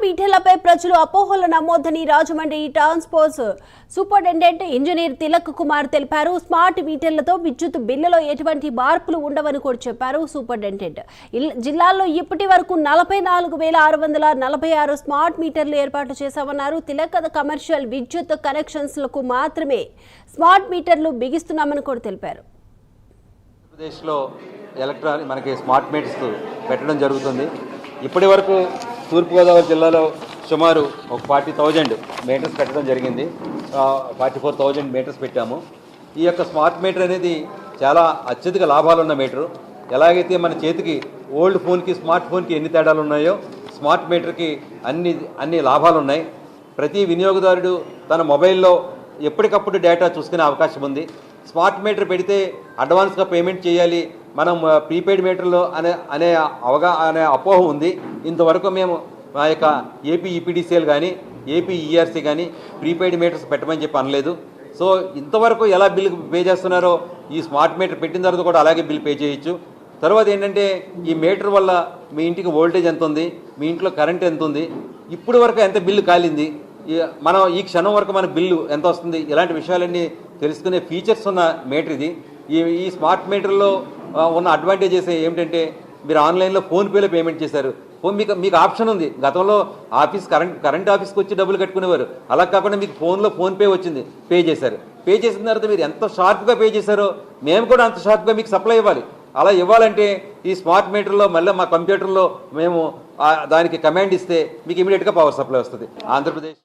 పీఠలపై మీటర్లపై ప్రజలు అపోహలు నమ్మొద్దని Rajahmundry transport superintendent engineer Tilak Kumar తెలిపారు. స్మార్ట్ మీటర్లతో విద్యుత్ బిల్లులో ఎటువంటి మార్పులు ఉండవని కూడా చెప్పారు సూపరింటెండెంట్ జిల్లాలో ఇప్పటి వరకు నలభై నాలుగు వేల ఆరు వందల నలభై ఆరు స్మార్ట్ మీటర్లు ఏర్పాటు చేశామన్నారు. తిలక్ కమర్షియల్ విద్యుత్ కనెక్షన్స్లకు మాత్రమే స్మార్ట్ మీటర్లు బిగిస్తున్నామని కూడా తెలిపారు. ఆంధ్రప్రదేశ్లో ఎలక్ట్రానిక్ మనకి స్మార్ట్ మీటర్స్ పెట్టడం జరుగుతుంది. ఇప్పటి వరకు తూర్పుగోదావరి జిల్లాలో సుమారు ఒక ఫార్టీ థౌజండ్ మీటర్స్ పెట్టడం జరిగింది. ఫార్టీ ఫోర్ థౌజండ్ మీటర్స్ పెట్టాము. ఈ యొక్క స్మార్ట్ మీటర్ అనేది చాలా అత్యధిక లాభాలు ఉన్న మీటరు ఎలాగైతే మన చేతికి ఓల్డ్ ఫోన్కి స్మార్ట్ ఫోన్కి ఎన్ని తేడాలు ఉన్నాయో స్మార్ట్ మీటర్కి అన్ని అన్ని లాభాలు ఉన్నాయి ప్రతి వినియోగదారుడు తన మొబైల్లో ఎప్పటికప్పుడు డేటా చూసుకునే అవకాశం ఉంది. స్మార్ట్ మీటర్ పెడితే అడ్వాన్స్గా పేమెంట్ చేయాలి మనం ప్రీపెయిడ్ మీటర్లో అనే అనే అవగా అనే అపోహ ఉంది. ఇంతవరకు మేము మా యొక్క ఏపీ ఈపీడీసీఎల్ కానీ ఏపీ ఈఆర్సీ కానీ ప్రీపెయిడ్ మీటర్స్ పెట్టమని చెప్పి అనలేదు. సో ఇంతవరకు ఎలా బిల్ పే చేస్తున్నారో ఈ స్మార్ట్ మీటర్ పెట్టిన తర్వాత కూడా అలాగే బిల్ పే చేయొచ్చు. తర్వాత ఏంటంటే ఈ మీటర్ వల్ల మీ ఇంటికి వోల్టేజ్ ఎంత ఉంది? మీ ఇంట్లో కరెంట్ ఎంత ఉంది? ఇప్పుడు వరకు ఎంత బిల్లు కాలింది? మనం ఈ క్షణం వరకు మన బిల్లు ఎంత వస్తుంది? ఇలాంటి విషయాలన్నీ తెలుసుకునే ఫీచర్స్ ఉన్న మీటర్ ఇది. ఈ ఈ స్మార్ట్ మీటర్లో ఉన్న అడ్వాంటేజెస్ ఏమిటంటే మీరు ఆన్లైన్లో ఫోన్పేలో పేమెంట్ చేశారు. ఫోన్ మీకు మీకు ఆప్షన్ ఉంది. గతంలో ఆఫీస్ కరెంట్ కరెంట్ ఆఫీస్కి వచ్చి డబ్బులు కట్టుకునేవారు. అలా కాకుండా మీకు ఫోన్లో ఫోన్పే వచ్చింది పే చేశారు. పే చేసిన తర్వాత మీరు ఎంత షార్ప్గా పే చేశారో మేము కూడా అంత షార్ప్గా మీకు సప్లై ఇవ్వాలి. అలా ఇవ్వాలంటే ఈ స్మార్ట్ మీటర్లో మళ్ళీ మా కంప్యూటర్లో మేము దానికి కమాండ్ ఇస్తే మీకు ఇమీడియట్గా పవర్ సప్లై వస్తుంది. ఆంధ్రప్రదేశ్